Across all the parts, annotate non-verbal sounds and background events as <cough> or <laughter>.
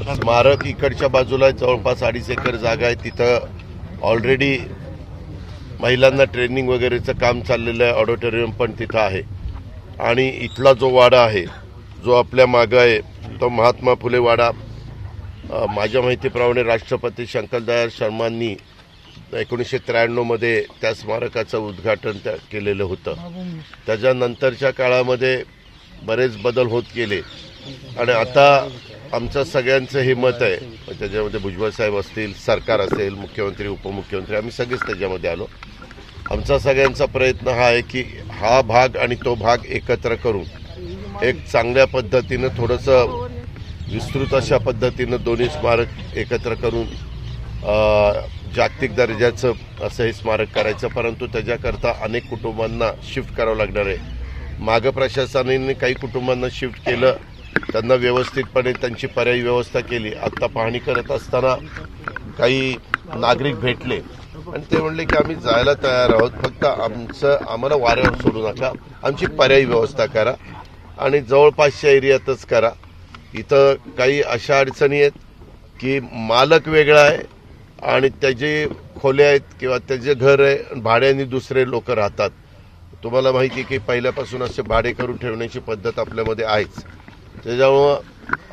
स्मारक इकडच्या बाजूला जवळपास अडीच एकर जागा आहे. तिथं ऑलरेडी महिलांना ट्रेनिंग वगैरेचं काम चाललेलं आहे ऑडिटोरियम पण तिथं आहे. आणि इथला जो वाडा आहे जो आपल्या मागं आहे तो महात्मा फुले वाडा. माझ्या माहितीप्रमाणे राष्ट्रपती शंकरदयाळ शर्मांनी एकोणीसशे त्र्याण्णवमध्ये त्या स्मारकाचं उद्घाटन त्या केलेलं होतं. त्याच्यानंतरच्या काळामध्ये बरेच बदल होत गेले. आणि आता आमचं सगळ्यांचं हे मत आहे. त्याच्यामध्ये भुजबळ साहेब असतील सरकार असेल मुख्यमंत्री उपमुख्यमंत्री आम्ही सगळेच त्याच्यामध्ये आलो. आमचा सगळ्यांचा प्रयत्न हा आहे की हा भाग आणि तो भाग एकत्र करून एक चांगल्या पद्धतीनं थोडंसं विस्तृत अशा पद्धतीनं दोन्ही स्मारक एकत्र करून जागतिक दर्जाचं असं हे स्मारक करायचं. परंतु त्याच्याकरता अनेक कुटुंबांना शिफ्ट करावं लागणार आहे. मागं प्रशासनाने काही कुटुंबांना शिफ्ट केलं त्यांना व्यवस्थितपणे त्यांची पर्यायी व्यवस्था केली. आत्ता पाहणी करत असताना काही नागरिक भेटले. आणि ते म्हणले की आम्ही जायला तयार आहोत. फक्त आमचं आम्हाला वाऱ्यावर सोडू नका. आमची पर्यायी व्यवस्था करा. आणि जवळपासच्या एरियातच करा. इथं काही अशा अडचणी आहेत की मालक वेगळा आहे आणि त्याचे खोले आहेत किंवा त्याचे घर आहे भाड्याने दुसरे लोक राहतात. तुम्हाला माहिती आहे की पहिल्यापासून असे भाडे करून ठेवण्याची पद्धत आपल्यामध्ये आहेच. त्याच्यामुळं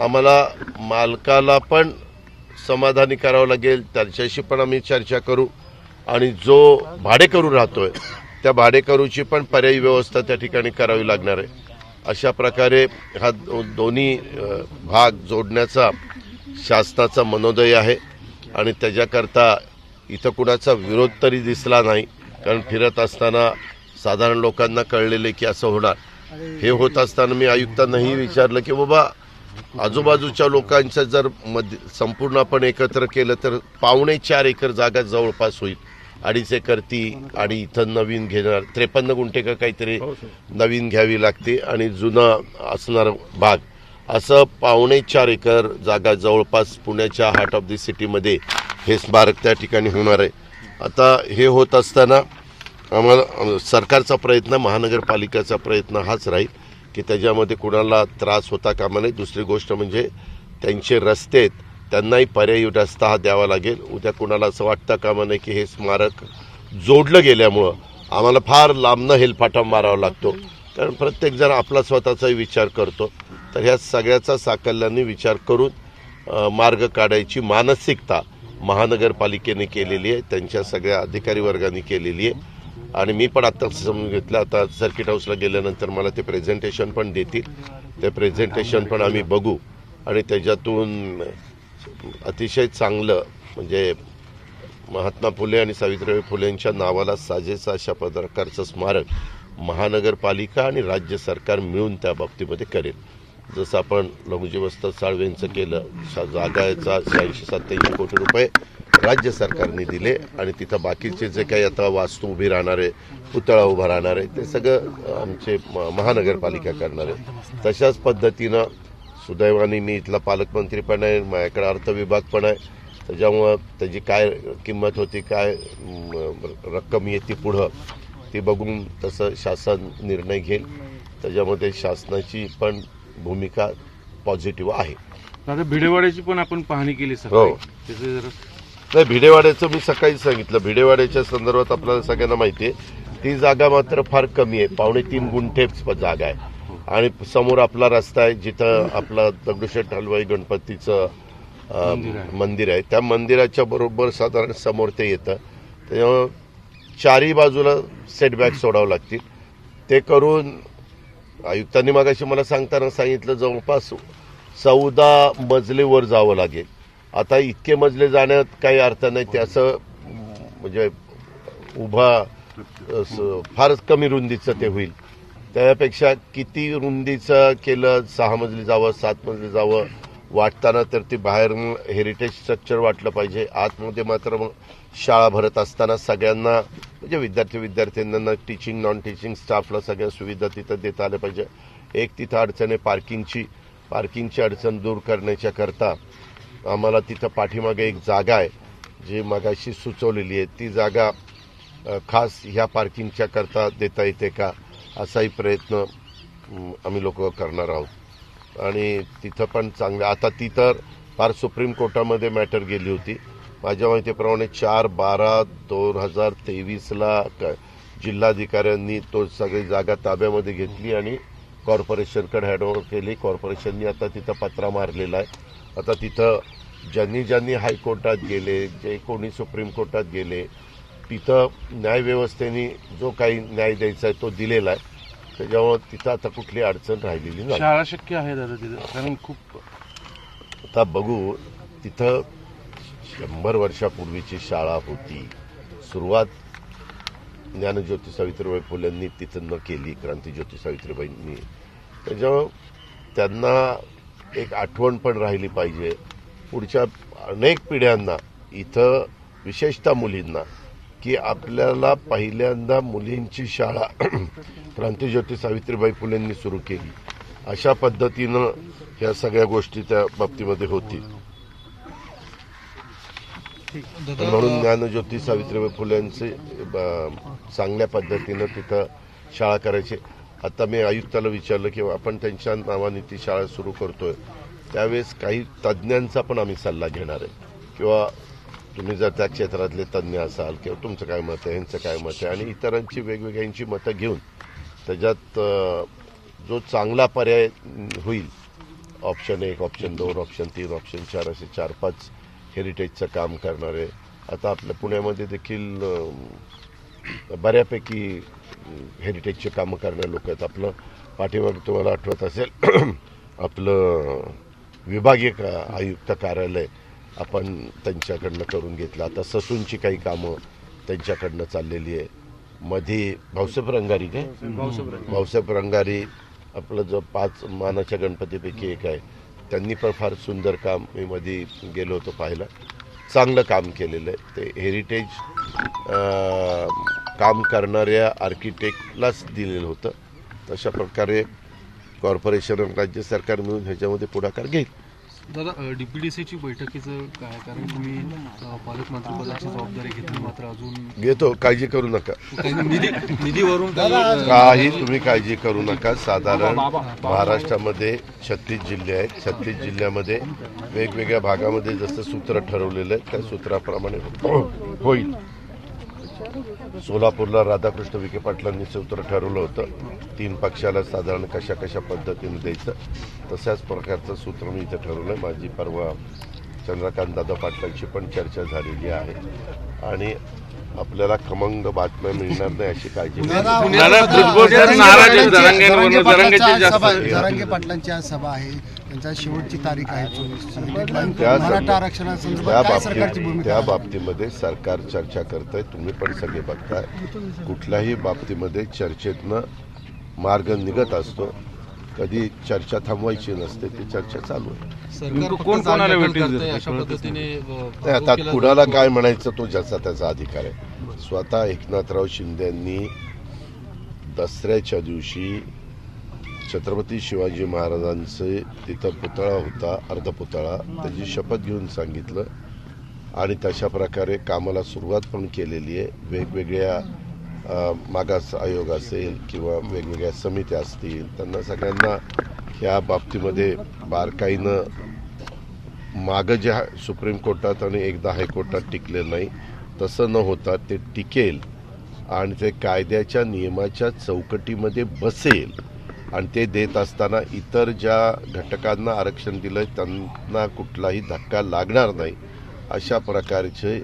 आम्हाला मालकाला पण समाधानी करावं लागेल त्याच्याशी पण आम्ही चर्चा करू आणि जो भाडेकरू राहतोय त्या भाडेकरूची पण पर्यायी व्यवस्था त्या ठिकाणी करावी लागणार आहे. अशा प्रकारे हा दोन्ही भाग जोडण्याचा शासनाचा मनोदय आहे आणि त्याच्याकरता इथं कुणाचा विरोध तरी दिसला नाही कारण फिरत असताना साधारण लोकांना कळलेले की असं होणार. हे होत असताना मी आयुक्तांनाही विचारलं की बाबा आजूबाजूच्या लोकांचं जर मध्य संपूर्ण आपण एकत्र केलं तर पावणे चार एकर जागा जवळपास होईल. अडीच एकर ती आणि इथं नवीन घेणार त्रेपन्न गुंठे का काहीतरी नवीन घ्यावी लागते आणि जुनं असणार भाग. असं पावणे चार एकर जागा जवळपास पुण्याच्या हार्ट ऑफ दी सिटीमध्ये हे स्मारक त्या ठिकाणी होणार आहे. आता हे होत असताना आम्हाला सरकारचा प्रयत्न महानगरपालिकेचा प्रयत्न हाच राहील की त्याच्यामध्ये कुणाला त्रास होता कामा नये. दुसरी गोष्ट म्हणजे त्यांचे रस्ते आहेत त्यांनाही पर्यायी रस्ता हा द्यावा लागेल. उद्या कुणाला असं वाटतं कामा नये की हे स्मारक जोडलं गेल्यामुळं आम्हाला फार लांबनं हेलफाटा मारावा लागतो. कारण प्रत्येकजण आपला स्वतःचाही विचार करतो. तर ह्या सगळ्याचा साकल्याने विचार करून मार्ग काढायची मानसिकता महानगरपालिकेने केलेली आहे. त्यांच्या सगळ्या अधिकारी वर्गाने केलेली आहे. आणि मी पण आत्ता समजून घेतलं आता सर्किट हाऊसला गेल्यानंतर मला ते प्रेझेंटेशन पण देतील. ते प्रेझेंटेशन पण आम्ही बघू. आणि त्याच्यातून अतिशय चांगलं म्हणजे महात्मा फुले आणि सावित्रीबाई फुलेंच्या नावाला साजेसा अशा प्रकारचं स्मारक महानगरपालिका आणि राज्य सरकार मिळून त्या बाबतीमध्ये करेल. जसं आपण लघुजीवस्त साळवेंचं केलं शा- जागाचा शहाऐंशी सत्याऐंशी कोटी रुपये राज्य सरकारने दिले आणि तिथं बाकीचे जे काही आता वास्तू उभी राहणार आहे पुतळा उभा राहणार आहे ते सगळं आमचे महानगरपालिका करणार आहे. तशाच पद्धतीनं सुदैवाने मी इथला पालकमंत्री पण आहे माझ्याकडे अर्थ विभाग पण आहे. त्याच्यामुळं त्याची काय किंमत होती काय रक्कम येते पुढं ती बघून तसं शासन निर्णय घेईल. त्याच्यामध्ये शासनाची पण भूमिका पॉझिटिव्ह आहे. दादा भिडेवाड्याची पण आपण पाहणी केली हो. नाही भिडेवाड्याचं मी सकाळी सांगितलं. भिडेवाड्याच्या संदर्भात आपल्याला सगळ्यांना माहिती आहे ती जागा मात्र फार कमी आहे. पावणे तीन गुंठे जागा आहे. आणि समोर आपला रस्ता आहे जिथं आपला दगडूशेठ हलवाई गणपतीचं मंदिर आहे. त्या मंदिराच्या बरोबर साधारण समोर ते येतं. त्याच्यामुळं चारही बाजूला सेटबॅक सोडावं लागतील. ते करून आयुक्तांनी मागाशी मला सांगताना सांगितलं जवळपास चौदा मजले वर जावं लागेल. आता इतके मजले जाण्यात काही अर्थ नाही ते असं म्हणजे उभा असं फारच कमी रुंदीचं ते होईल. त्यापेक्षा किती रुंदीचं केलं सहा मजली जावं सात मजली जावं वाटताना तर ते बाहेर हेरिटेज स्ट्रक्चर वाटलं पाहिजे. आतमध्ये मात्र शाळा भरत असताना सगळ्यांना म्हणजे विद्यार्थी विद्यार्थ्यांना टीचिंग नॉन टीचिंग स्टाफला सगळ्या सुविधा तिथं देता आल्या पाहिजे. एक तिथं अडचण आहे पार्किंगची पार्किंगची अडचण दूर करण्याच्या करता आम्हाला तिथं पाठीमागे एक जागा आहे जी मगाशी सुचवलेली आहे. ती जागा खास ह्या पार्किंगच्या करता देता येते का असाही प्रयत्न आम्ही लोक करणार आहोत. आणि तिथं पण चांगलं आता ती तर फार सुप्रीम कोर्टामध्ये मॅटर गेली होती. माझ्या माहितीप्रमाणे चार बारा दोन हजार तेवीसला क- जिल्हाधिकाऱ्यांनी तो सगळी जागा ताब्यामध्ये घेतली आणि कॉर्पोरेशनकडे हँडओव्हर केली. कॉर्पोरेशननी आता तिथं पत्रा मारलेला आहे. आता तिथं ज्यांनी ज्यांनी हायकोर्टात गेले जे कोणी सुप्रीम कोर्टात गेले तिथं न्यायव्यवस्थेने जो काही न्याय द्यायचा आहे तो दिलेला आहे. त्याच्यामुळं तिथं आता कुठली अडचण राहिलेली नाही. शाळा शक्य आहे दादा तिथं? कारण खूप आता बघू तिथं शंभर वर्षापूर्वीची शाळा होती. सुरुवात ज्ञानज्योती सावित्रीबाई फुलेंनी तिथं न केली क्रांतीज्योती सावित्रीबाईंनी. त्याच्यामुळं त्यांना एक आठवण पण राहिली पाहिजे. पुढच्या अनेक पिढ्यांना इथं विशेषतः मुलींना की आपल्याला पहिल्यांदा मुलींची शाळा <clears throat> क्रांतीज्योती सावित्रीबाई फुलेंनी सुरू केली. अशा पद्धतीनं ह्या सगळ्या गोष्टी त्या बाबतीमध्ये होतील. म्हणून ज्ञानज्योती सावित्रीबाई फुलेंचे चांगल्या पद्धतीनं तिथं शाळा करायची. आता मी आयुक्ताला विचारलं की आपण त्यांच्या नावाने ती शाळा सुरू करतोय. त्यावेळेस काही तज्ज्ञांचा पण आम्ही सल्ला घेणार आहे. किंवा तुम्ही जर त्या क्षेत्रातले तज्ज्ञ असाल किंवा तुमचं काय मत आहे यांचं काय मत आहे आणि इतरांची वेगवेगळ्यांची मतं घेऊन त्याच्यात जो चांगला पर्याय होईल ऑप्शन एक ऑप्शन दोन ऑप्शन तीन ऑप्शन चार असे चार पाच हेरिटेजचं काम करणारे. आता आपल्या पुण्यामध्ये देखील बऱ्यापैकी हेरिटेजचे कामं करणारे लोक आहेत. आपलं पाठीमागे तुम्हाला आठवत असेल <clears throat> आपलं विभागीय का आयुक्त कार्यालय आपण त्यांच्याकडनं करून घेतलं. आता ससूनची काही कामं त्यांच्याकडनं चाललेली आहे. मध्ये भाऊसाहेब रंगारी काय? भाऊसाहेब रंगारी. आपलं जो पाच मानाच्या गणपतीपैकी एक आहे. त्यांनी पण फार सुंदर काम मी मध्ये गेलो होतो पाहायला. चांगलं काम केलेलं आहे. ते हेरिटेज काम करणाऱ्या आर्किटेक्टलाच दिलेलं होतं. तशा प्रकारे कॉर्पोरेशन आणि राज्य सरकार मिळून ह्याच्यामध्ये पुढाकार घेईल. दादा डीपीडीसीची बैठकीचं काय कारण तुम्ही पालकमंत्रीपदाची जबाबदारी घेतली मात्र अजून घेतो काळजी करू नका. निधी निधीवरून काही तुम्ही काळजी करू नका. साधारण महाराष्ट्रामध्ये छत्तीस जिल्हे आहेत. छत्तीस जिल्ह्यामध्ये वेगवेगळ्या भागामध्ये जसं सूत्र ठरवलेलं आहे त्या सूत्राप्रमाणे होईल. सोलापूरला राधाकृष्ण विखे पाटलांनी सूत्र ठरवलं होतं. तीन पक्षाला साधारण कशा कशा पद्धतीने द्यायचं तशाच प्रकारचं सूत्र मी इथं ठरवलं आहे माझी परवा चंद्रकांत दादा पाटलांची पण चर्चा झालेली आहे. आणि आपल्याला खमंग बातम्या मिळणार नाही अशी काळजी पाटलांची आज सभा आहे. त्यांचा शेवटची तारीख आहे मराठा आरक्षणासंदर्भात काय सरकारची बाबतीत भूमिका त्या आहे? बाबतीमध्ये सरकार चर्चा करतंय तुम्ही पण सगळे बघताय. कुठल्याही बाबतीमध्ये चर्चेतनं मार्ग निघत असतो. कधी चर्चा थांबवायची नसते ती चर्चा चालू आहे. आता कुणाला. काय म्हणायचं तो ज्याचा त्याचा अधिकार आहे. स्वतः एकनाथराव शिंदेंनी दसऱ्याच्या दिवशी छत्रपती शिवाजी महाराजांचे तिथं पुतळा होता अर्धपुतळा त्याची शपथ घेऊन सांगितलं. आणि तशा प्रकारे कामाला सुरुवात पण केलेली आहे. वेगवेगळ्या मागास आयोग असेल किंवा वेगवेगळ्या समित्या असतील त्यांना सगळ्यांना ह्या बाबतीमध्ये बारकाईनं मागं जे सुप्रीम कोर्टात आणि एकदा हायकोर्टात टिकलेलं नाही तसं न होता ते टिकेल आणि ते कायद्याच्या नियमाच्या चौकटीमध्ये बसेल. आणि ते देत असताना इतर ज्या घटकांना आरक्षण दिलं त्यांना कुठलाही धक्का लागणार नाही. अशा प्रकारचे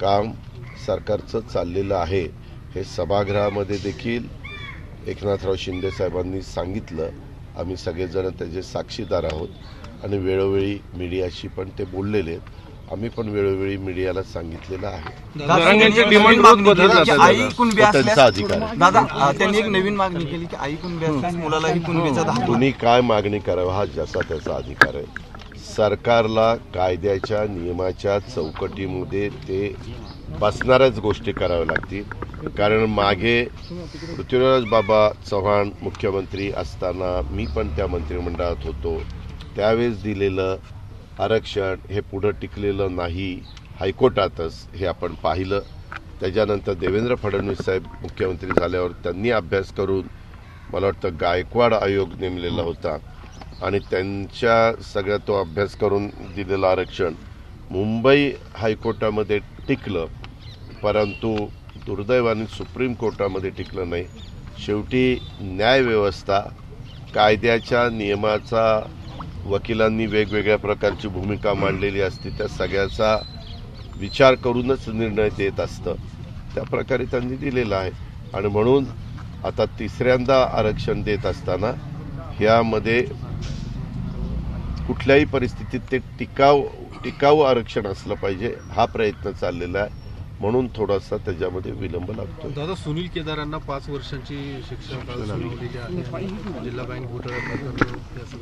काम सरकारचं चाललेलं आहे. हे सभागृहामध्ये देखील एकनाथराव शिंदे साहेबांनी सांगितलं. आम्ही सगळेजण त्याचे साक्षीदार आहोत आणि वेळोवेळी मीडियाशी पण ते बोललेले आहेत. आम्ही पण वेळोवेळी मीडियाला सांगितलेलं आहे. जरांगेंची डिमांड रोज बदलत जाते आई दादा. कुणबी तो त्यांचा असल्यास अधिकार आहे. दादा अ, त्यांनी एक नवीन मागणी केली की आई कुणबी असल्यास मुलालाही कुणबीचा दाखला कुणी काय मागणी करावं हा ज्याचा त्याचा अधिकार आहे. सरकारला कायद्याच्या नियमाच्या चौकटीमध्ये ते बसणाऱ्याच गोष्टी कराव्या लागतील. कारण मागे पृथ्वीराज बाबा चव्हाण मुख्यमंत्री असताना मी पण त्या मंत्रिमंडळात होतो. त्यावेळेस दिलेलं आरक्षण हे पुढं टिकलेलं नाही हायकोर्टातच हे आपण पाहिलं. त्याच्यानंतर देवेंद्र फडणवीस साहेब मुख्यमंत्री झाल्यावर त्यांनी अभ्यास करून मला वाटतं गायकवाड आयोग नेमलेला होता. आणि त्यांच्या सगळ्या तो अभ्यास करून दिलेलं आरक्षण मुंबई हायकोर्टामध्ये टिकलं परंतु दुर्दैवाने सुप्रीम कोर्टामध्ये टिकलं नाही. शेवटी न्यायव्यवस्था कायद्याच्या नियमाचा वकिलांनी वेगवेगळ्या प्रकारची भूमिका मांडलेली असते त्या सगळ्याचा विचार करूनच निर्णय देत असतं. त्या प्रकारे त्यांनी दिलेला आहे. आणि म्हणून आता तिसऱ्यांदा आरक्षण देत असताना ह्यामध्ये कुठल्याही परिस्थितीत ते टिकाव टिकाऊ आरक्षण असलं पाहिजे हा प्रयत्न चाललेला आहे. म्हणून थोडासा त्याच्यामध्ये विलंब लागतो दादा सुनील केदारांना पाच वर्षांची शिक्षा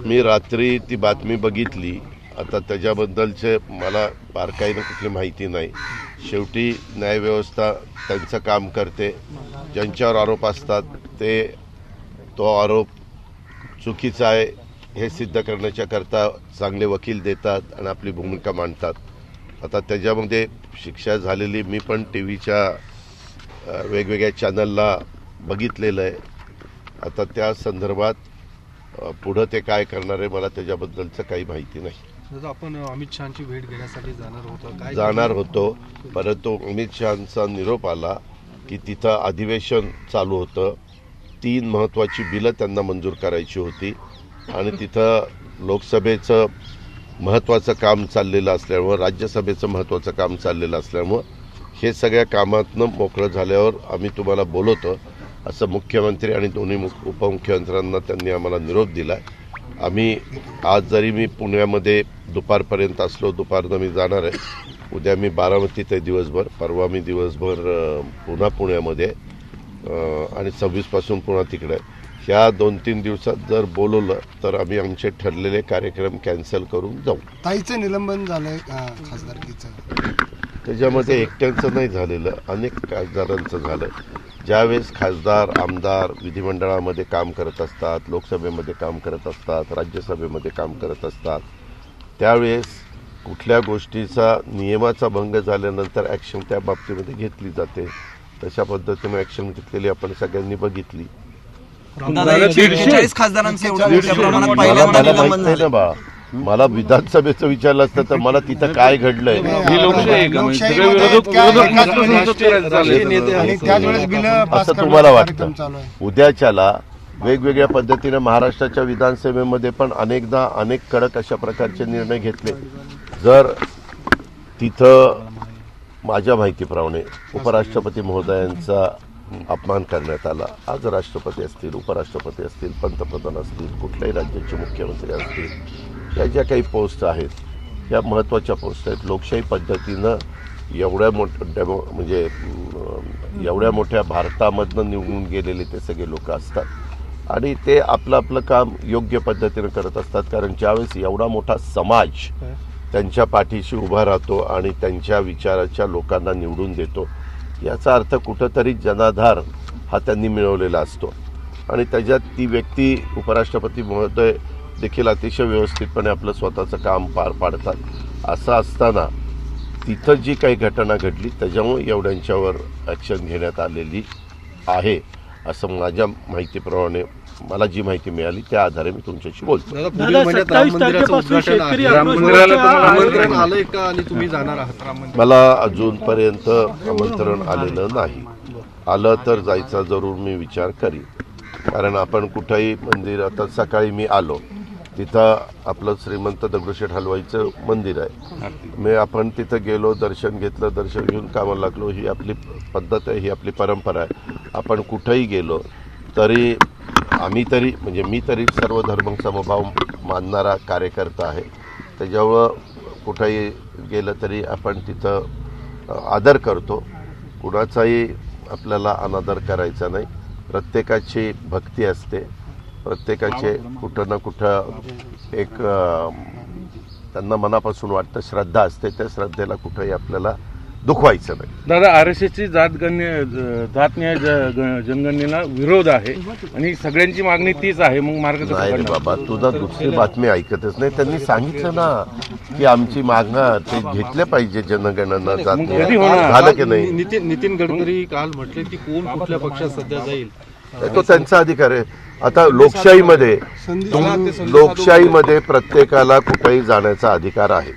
मी रात्री ती बातमी बघितली. आता त्याच्याबद्दलचे मला बारकाईनं कुठली माहिती नाही. शेवटी न्यायव्यवस्था त्यांचं काम करते. ज्यांच्यावर आरोप असतात ते तो आरोप चुकीचा आहे. हे सिद्ध करण्याच्या करता चांगले वकील देतात आणि आपली भूमिका मांडतात. आता त्याच्यामध्ये शिक्षा झालेली मी पण टी व्हीच्या वेगवेगळ्या चॅनलला बघितलेलं आहे. आता त्या संदर्भात पुढं ते काय करणार आहे मला त्याच्याबद्दलचं काही माहिती नाही. आपण अमित शहाची भेट घेण्यासाठी जाणार होतो. काय जाणार होतो परंतु अमित शहाचा निरोप आला की तिथं अधिवेशन चालू होतं. तीन महत्त्वाची बिलं त्यांना मंजूर करायची होती. आणि तिथं लोकसभेचं महत्त्वाचं काम चाललेलं असल्यामुळं राज्यसभेचं महत्त्वाचं काम चाललेलं असल्यामुळं हे सगळ्या कामातनं मोकळं झाल्यावर आम्ही तुम्हाला बोलवतो. असं मुख्यमंत्री आणि दोन्ही मुख- उपमुख्यमंत्र्यांना त्यांनी आम्हाला निरोप दिला आम्ही आज जरी मी पुण्यामध्ये दुपारपर्यंत असलो दुपारनं मी जाणार आहे. उद्या मी बारामतीत आहे दिवसभर. परवा मी दिवसभर पुन्हा पुण्यामध्ये आणि सव्वीसपासून पुन्हा तिकडे आहे. ह्या दोन तीन दिवसात जर बोलवलं तर आम्ही आमचे ठरलेले कार्यक्रम कॅन्सल करून जाऊ. ताईचं निलंबन झालंय खासदारकीचं? त्याच्यामध्ये एकट्यांचं नाही झालेलं अनेक खासदारांचं झालं. ज्यावेळेस खासदार आमदार विधिमंडळामध्ये काम करत असतात लोकसभेमध्ये काम करत असतात राज्यसभेमध्ये काम करत असतात त्यावेळेस कुठल्या गोष्टीचा नियमाचा भंग झाल्यानंतर ॲक्शन त्या बाबतीमध्ये घेतली जाते. तशा पद्धतीने ॲक्शन घेतलेली आपण सगळ्यांनी बघितली. दादा चाळीस खासदारांचं एवढं मोठ्या प्रमाणात मला पहिल्यांदा मला माहीत निलंबन नाही झालं. ना बा. मला विधानसभेचं विचारलं असतं तर मला तिथं काय घडलंय? ही लोकशाही आहे का? म्हणजे? सगळे विरोधक विरोधक आणि. त्याच वेळेस बिलं पास असं करण्याचा तुम्हाला कार्यक्रम वाटतं चालू आहे. उद्याच्याला वेगवेगळ्या पद्धतीने महाराष्ट्राच्या विधानसभेमध्ये पण अनेकदा अनेक कडक अशा प्रकारचे निर्णय घेतले. जर तिथं माझ्या माहितीप्रमाणे उपराष्ट्रपती महोदयांचा अपमान करण्यात आला. आज राष्ट्रपती असतील उपराष्ट्रपती असतील पंतप्रधान असतील कुठल्याही राज्याचे मुख्यमंत्री असतील या ज्या काही पोस्ट आहेत या महत्त्वाच्या पोस्ट आहेत लोकशाही पद्धतीनं एवढ्या मोठ डेमो म्हणजे एवढ्या मोठ्या भारतामधनं निवडून गेलेले ते सगळे लोक असतात. आणि ते आपलं आपलं काम योग्य पद्धतीनं करत असतात कारण ज्यावेळेस एवढा मोठा समाज त्यांच्या पाठीशी उभा राहतो आणि त्यांच्या विचाराच्या लोकांना निवडून देतो याचा अर्थ कुठंतरी जनाधार हा त्यांनी मिळवलेला असतो. आणि त्याच्यात ती व्यक्ती उपराष्ट्रपती महोदय देखील अतिशय व्यवस्थितपणे आपलं स्वतःचं काम पार पाडतात. असं असताना तिथं जी काही घटना घडली त्याच्यामुळे एवढ्यांच्यावर ॲक्शन घेण्यात आलेली आहे असं माझ्या माहितीप्रमाणे मला जी माहिती मिळाली त्या आधारे मी तुमच्याशी बोलतो. दादा पुढील महिन्यात राम मंदिराचं उद्घाटन आहे. राम मंदिराला तुम्हाला आमंत्रण आलंय का आणि तुम्ही जाणार आहात राम मंदिर मला अजूनपर्यंत आमंत्रण आलेलं नाही. आलं तर जायचा जरूर मी विचार करीन. कारण आपण कुठंही मंदिर आता सकाळी मी आलो. तिथं आपलं श्रीमंत दगडूशेठ हलवाईचं मंदिर आहे. मी आपण तिथं गेलो दर्शन घेतलं दर्शन घेऊन कामाला लागलो. ही आपली पद्धत आहे ही आपली परंपरा आहे. आपण कुठंही गेलो तरी आम्ही तरी म्हणजे मी तरी सर्व धर्म समभाव मानणारा कार्यकर्ता आहे. त्याच्यामुळं कुठंही गेलं तरी आपण तिथं आदर करतो. कुणाचाही आपल्याला अनादर करायचा नाही. प्रत्येकाची भक्ती असते. प्रत्येकाचे कुठं ना कुठं एक त्यांना मनापासून वाटतं श्रद्धा असते. त्या श्रद्धेला कुठंही आपल्याला दुखवायचं नाही दादा आर एस एसची जातगण्य जात न्याय ज- ग- जनगणनेला विरोध आहे आणि सगळ्यांची मागणी तीच आहे मग मार्ग कसा नाही रे काढणार? बाबा तुझा दुसरी बातमी ऐकतच नाही त्यांनी सांगितलं ना की आमची मागणं ते घेतले पाहिजे जनगणना जात मग नाही. कधी होणार? झालं की नाही नितीन नितीन गडकरी काल म्हटले की कोण कुठल्या पक्षात सध्या जाईल तो त्यांचा अधिकार आहे आता लोकशाहीमध्ये तुम- लोकशाहीमध्ये प्रत्येकाला कुठेही जाण्याचा अधिकार आहे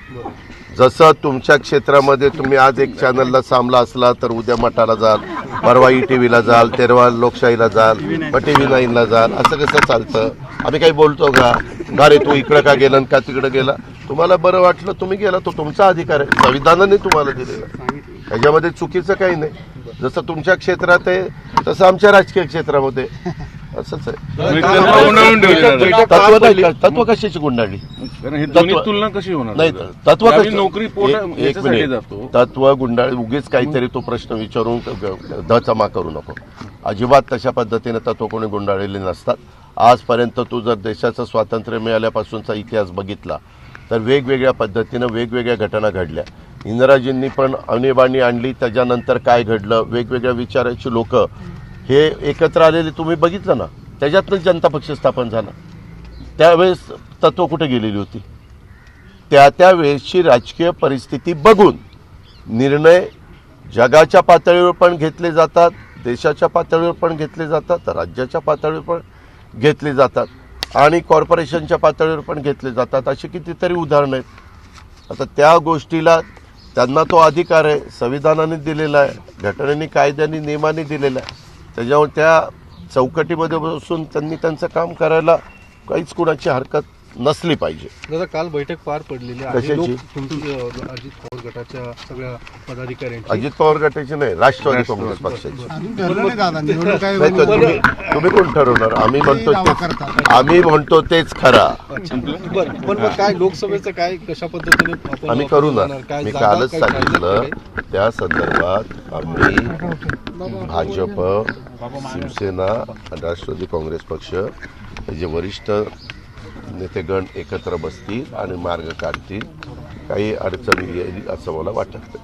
जसं तुमच्या क्षेत्रामध्ये तुम्ही आज एक चॅनलला सामला असला तर उद्या मठाला जाल परवा ई टीव्हीला जाल तेरवा लोकशाहीला जाल मग टी व्ही नाईनला जाल असं कसं चालतं? आम्ही काही बोलतो का? का रे तू इकडं का गेला आणि का तिकडं गेला? तुम्हाला बरं वाटलं तुम्ही गेला तो तुमचा अधिकार आहे. संविधानाने तुम्हाला दिलेला त्याच्यामध्ये चुकीचं काही नाही. जसं तुमच्या क्षेत्रात आहे तसं आमच्या राजकीय क्षेत्रामध्ये असंच आहे. तत्व. तत्व कशाची गुंडाळली कारण हे दोन्ही तत्व- तुलना कशी होणार? नाही तत्व कसं- नोकरी एक- मिनिट. तत्व गुंडाळ उगीच काहीतरी तो प्रश्न विचारून दचमा करू नको. अजिबात तशा पद्धतीने तत्व कोणी गुंडाळलेले नसतात. आजपर्यंत तू जर देशाचं स्वातंत्र्य मिळाल्यापासूनचा इतिहास बघितला तर वेगवेगळ्या पद्धतीनं वेगवेगळ्या घटना घडल्या. इंदिराजींनी पण आणीबाणी आणली त्याच्यानंतर काय घडलं? वेगवेगळ्या विचाराची लोक हे एकत्र आलेले तुम्ही बघितलं ना त्याच्यातनं जनता पक्ष स्थापन झाला. त्यावेळेस तत्व कुठे गेलेली होती? त्या त्यावेळेसची राजकीय परिस्थिती बघून निर्णय जगाच्या पातळीवर पण घेतले जातात देशाच्या पातळीवर पण घेतले जातात राज्याच्या पातळीवर पण घेतले जातात आणि कॉर्पोरेशनच्या पातळीवर पण घेतले जातात. अशी कितीतरी उदाहरणं आहेत. आता त्या गोष्टीला त्यांना तो अधिकार आहे संविधानाने दिलेला आहे घटनेने कायद्याने नियमाने दिलेला आहे. त्याच्यामुळे त्या चौकटीमध्ये बसून त्यांनी त्यांचं काम करायला काहीच कुणाची हरकत नसली पाहिजे. दादा काल बैठक पार पडलेली आहे? लोक तुमची अजित पवार गटाच्या सगळ्या पदाधिकाऱ्यांची. अजित पवार गटाची नाही राष्ट्रवादी काँग्रेस पक्षाची. नाही तर तुम्ही तुम्ही कोण ठरवणार? आम्ही म्हणतो तेच-. आम्ही म्हणतो तेच खरा. बरं. पण मग काय लोकसभेचं काय कशा पद्धतीने आपण आम्ही करू ना. मी जागा, कालच काय सांगितलं. त्या संदर्भात आम्ही भाजप शिवसेना आणि राष्ट्रवादी काँग्रेस पक्ष हे जे वरिष्ठ नेतेगण एकत्र बसतील आणि मार्ग काढतील. काही अडचण येईल असं मला वाटत.